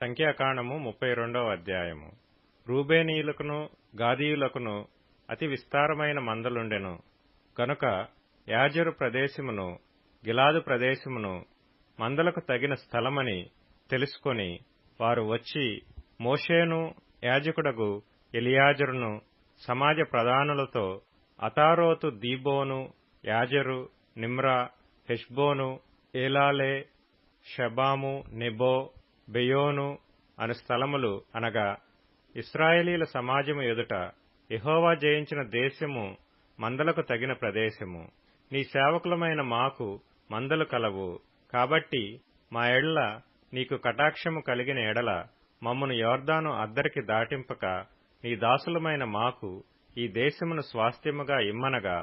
సంఖ్యాకాండము ముప్పై రెండవ అధ్యాయము. రూబేనీయులకును గాదీయులకును అతి విస్తారమైన మందలుండెను. కనుక యాజరు ప్రదేశమును గిలాదు ప్రదేశమును మందలకు తగిన స్థలమని తెలుసుకొని వారు వచ్చి మోషేను యాజకుడగు ఎలియాజరును సమాజ ప్రధానులతో అతారోతు దీబోను యాజరు నిమ్రా హెష్బోను ఏలాలే షబాము నెబో బెయోను అను స్థలములు అనగా ఇస్రాయేలీల సమాజము ఎదుట యెహోవా జయించిన దేశము మందలకు తగిన ప్రదేశము. నీ సేవకులమైన మాకు మందలు కలవు. కాబట్టి మా ఎడల నీకు కటాక్షము కలిగిన ఎడల మమ్మను యోర్దాను అద్దరికి దాటింపక నీ దాసులమైన మాకు ఈ దేశమును స్వాస్థ్యముగా ఇమ్మనగా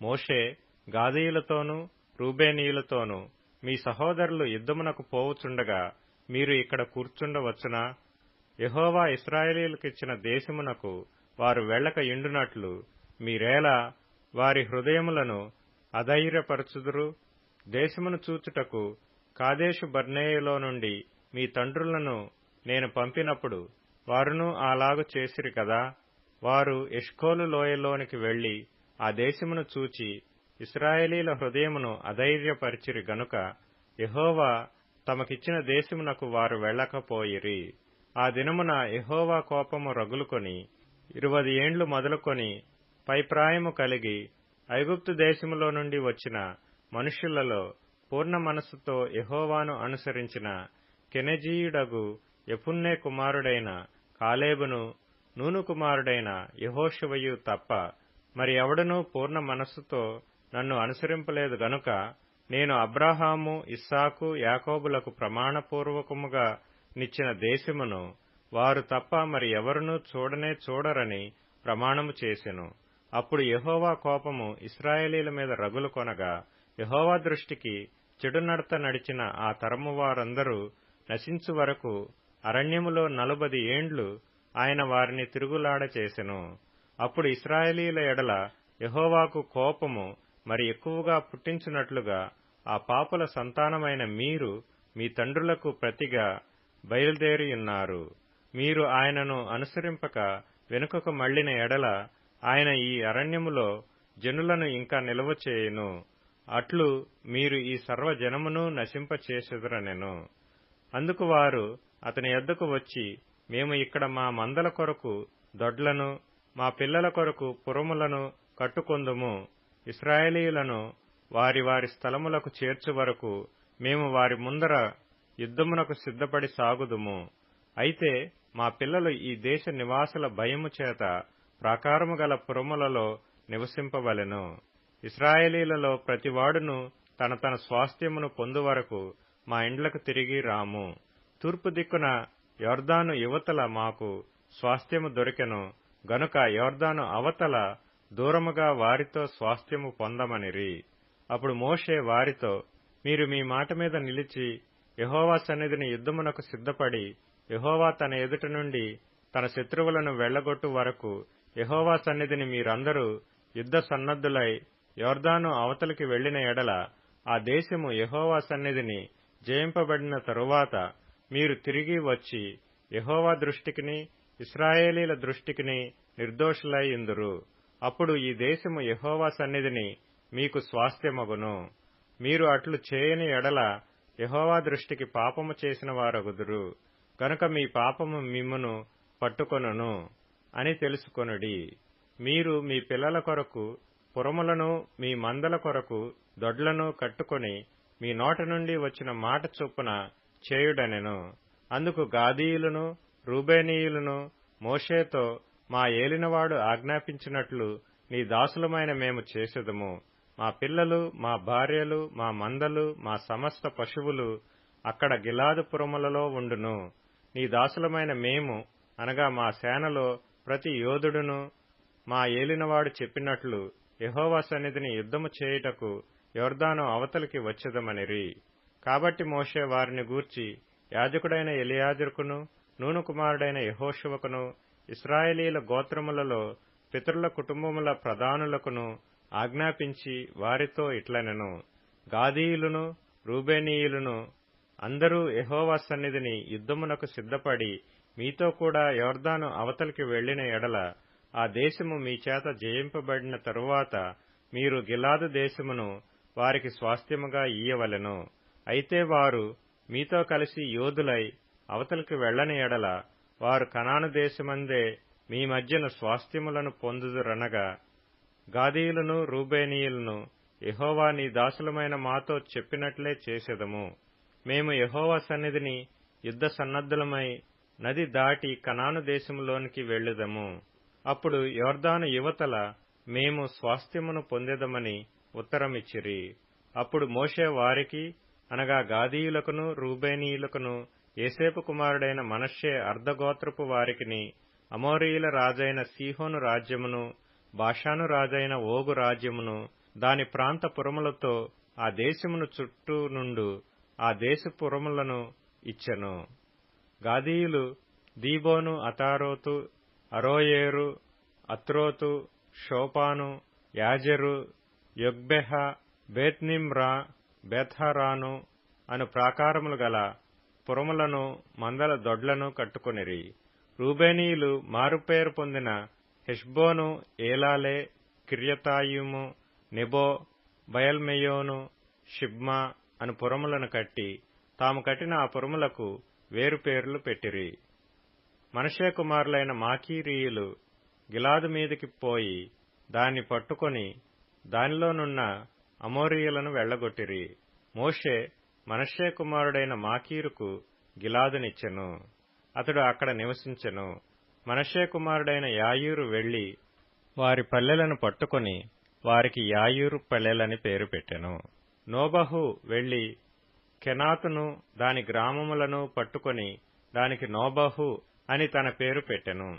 మోషే గాదీయులతోనూ రూబేనీయులతోనూ మీ సహోదరులు యుద్ధమునకు పోవుచుండగా మీరు ఇక్కడ కూర్చుండవచ్చునా? యహోవా ఇస్రాయేలీలకిచ్చిన దేశమునకు వారు వెళ్ళక ఎండునట్లు మీరేలా వారి హృదయములను అధైర్యపరచుదురు? దేశమును చూచుటకు కాదేశు బర్నేయులో నుండి మీ తండ్రులను నేను పంపినప్పుడు వారును అలాగు చేసిరి కదా? వారు ఎష్కోలు లోయలోనికి వెళ్ళి ఆ దేశమును చూచి ఇస్రాయేలీల హృదయమును అధైర్యపరిచిరి గనుక యహోవా తమకిచ్చిన దేశమునకు వారు వెళ్ళకపోయిరి. ఆ దినమున ఎహోవా కోపము రగులుకొని ఇరువది ఏండ్లు మొదలుకొని పైప్రాయము కలిగి ఐగుప్తు దేశములో నుండి వచ్చిన మనుష్యులలో పూర్ణ మనస్సుతో ఎహోవాను అనుసరించిన కెనెజీయుడగు ఎపున్నే కుమారుడైన కాలేబును నూను కుమారుడైన యహోశివయు తప్ప మరి ఎవడనూ పూర్ణ మనస్సుతో నన్ను అనుసరింపలేదు గనుక నేను అబ్రాహాము ఇస్సాకు యాకోబులకు ప్రమాణపూర్వకముగా నిచ్చిన దేశమును వారు తప్ప మరి ఎవరునూ చూడనే చూడరని ప్రమాణము చేసెను. అప్పుడు యహోవా కోపము ఇస్రాయేలీల మీద రగులు కొనగా యహోవా దృష్టికి చెడు నడత నడిచిన ఆ తరము వారందరూ నశించు వరకు అరణ్యములో నలుబది ఏండ్లు ఆయన వారిని తిరుగులాడ చేసెను. అప్పుడు ఇస్రాయేలీల ఎడల యహోవాకు కోపము మరి ఎక్కువగా పుట్టించున్నట్లుగా ఆ పాపుల సంతానమైన మీరు మీ తండ్రులకు ప్రతిగా బయలుదేరియున్నారు మీరు ఆయనను అనుసరింపక వెనుకకు మళ్ళిన ఎడల ఆయన ఈ అరణ్యములో జనులను ఇంకా నిల్వ చేయును. అట్లు మీరు ఈ సర్వజనమును నశింపచేసెదరనెను. అందుకు వారు అతని యొద్దకు వచ్చి మేము ఇక్కడ మా మందల కొరకు దొడ్లను మా పిల్లల కొరకు పురములను కట్టుకొందుము. ఇస్రాయేలీయులను వారి వారి స్థలములకు చేర్చు వరకు మేము వారి ముందర యుద్ధమునకు సిద్ధపడి సాగుదుము. అయితే మా పిల్లలు ఈ దేశ నివాసుల భయము చేత ప్రాకారము గల పురములలో నివసింపవలెను. ఇస్రాయేలీలలో ప్రతివాడును తన తన స్వాస్థ్యమును పొందు వరకు మా ఇండ్లకు తిరిగి రాము. తూర్పు దిక్కున యోర్దాను యువతల మాకు స్వాస్థ్యము దొరికెను. గనుక యోర్దాను అవతల దూరముగా వారితో స్వాస్థ్యము పొందమనిరి. అప్పుడు మోషే వారితో మీరు మీ మాట మీద నిలిచి యహోవా సన్నిధిని యుద్ధమునకు సిద్ధపడి యహోవా తన ఎదుట నుండి తన శత్రువులను వెళ్ళగొట్టు వరకు యహోవా సన్నిధిని మీరందరూ యుద్ధ సన్నద్ధులై యోర్దాను అవతలికి వెళ్ళిన ఎడల ఆ దేశము యహోవా సన్నిధిని జయింపబడిన తరువాత మీరు తిరిగి వచ్చి యహోవా దృష్టికిని ఇస్రాయేలీల దృష్టికిని నిర్దోషులై ఇందురు. అప్పుడు ఈ దేశము యహోవా సన్నిధిని మీకు స్వాస్థ్యమగును. మీరు అట్లు చేయని ఎడల యహోవా దృష్టికి పాపము చేసిన వారగుదురు. కనుక మీ పాపము మిమ్మును పట్టుకొనును అని తెలుసుకొనుడి. మీరు మీ పిల్లల కొరకు పురములను మీ మందల కొరకు దొడ్లను కట్టుకొని మీ నోట నుండి వచ్చిన మాట చొప్పున చేయుడనెను. అందుకు గాదీయులను రూబేనీయులను మోషేతో మా ఏలినవాడు ఆజ్ఞాపించినట్లు నీ దాసులమైన మేము చేసేదము. మా పిల్లలు మా భార్యలు మా మందలు మా సమస్త పశువులు అక్కడ గిలాదుపురములలో ఉండును. నీ దాసులమైన మేము అనగా మా సేనలో ప్రతి యోధుడును మా ఏలినవాడు చెప్పినట్లు యహోవా సన్నిధిని యుద్ధము చేయుటకు యోర్దాను అవతలికి వచ్చేదమనిరి. కాబట్టి మోషే వారిని గూర్చి యాజకుడైన ఎలియాజరుకును నూను కుమారుడైన యహోశువకును ఇస్రాయేలీల గోత్రములలో పితరుల కుటుంబముల ప్రధానులకును ఆజ్ఞాపించి వారితో ఇట్లనెను గాదీయులను రూబేనీయులను అందరూ ఎహోవా సన్నిధిని యుద్ధమునకు సిద్ధపడి మీతో కూడా యోర్దాను అవతలికి వెళ్ళిన ఎడల ఆ దేశము మీ చేత జయింపబడిన తరువాత మీరు గిలాదు దేశమును వారికి స్వాస్థ్యముగా ఇయ్యవలెను. అయితే వారు మీతో కలిసి యోధులై అవతలికి వెళ్ళని ఎడల వారు కనాను దేశమందే మీ మధ్యన స్వాస్థ్యములను పొందుదురనగా గాదీయులను రూబేనీయులను యెహోవా నీ దాసులమైన మాతో చెప్పినట్లే చేసేదము. మేము ఎహోవా సన్నిధిని యుద్ధ సన్నద్ధులమై నది దాటి కనాను దేశములోనికి వెళ్ళుదము. అప్పుడు యోర్దాను యువతల మేము స్వాస్థ్యమును పొందేదమని ఉత్తరమిచ్చిరి. అప్పుడు మోషే వారికి అనగా గాదీయులకును రూబేనీయులకును ఏసేపు కుమారుడైన మనషే అర్ధగోత్రపు వారికిని అమోరీయుల రాజైన సీహోను రాజ్యమును భాషానురాజైన ఓగు రాజ్యమును దాని ప్రాంత పురములతో ఆ దేశమును చుట్టూ నుండు ఆ దేశ పురములను ఇచ్చెను. గాదీయులు దీబోను అతారోతు అరోయేరు అత్రోతు షోపాను యాజెరు యొగ్బెహ బేత్నిమ్రా బేథారాను అను ప్రాకారములు గల పురములను మందల దొడ్లను కట్టుకొనిరి. రూబేనీయులు మారుపేరు పొందిన హెష్బోను ఏలాలే కిర్యతాయుము నెబో బయల్మెయోను షిబ్మా అను పురములను కట్టి తాము కట్టిన ఆ పురములకు వేరు పేర్లు పెట్టిరి. మనషే కుమారులైన మాకీరీయులు గిలాదు మీదికి పోయి దాన్ని పట్టుకొని దానిలోనున్న అమోరీయులను వెళ్ళగొట్టిరి మోషే మనషే కుమారుడైన మాకీరుకు గిలాదునిచ్చెను. అతడు అక్కడ నివసించెను. మనషే కుమారుడైన యాయూరు వెళ్ళి వారి పల్లెలను పట్టుకొని వారికి యాయూరు పల్లెలని పేరు పెట్టెను. నోబహు వెళ్ళి కెనాతును దాని గ్రామములను పట్టుకొని దానికి నోబహు అని తన పేరు పెట్టెను.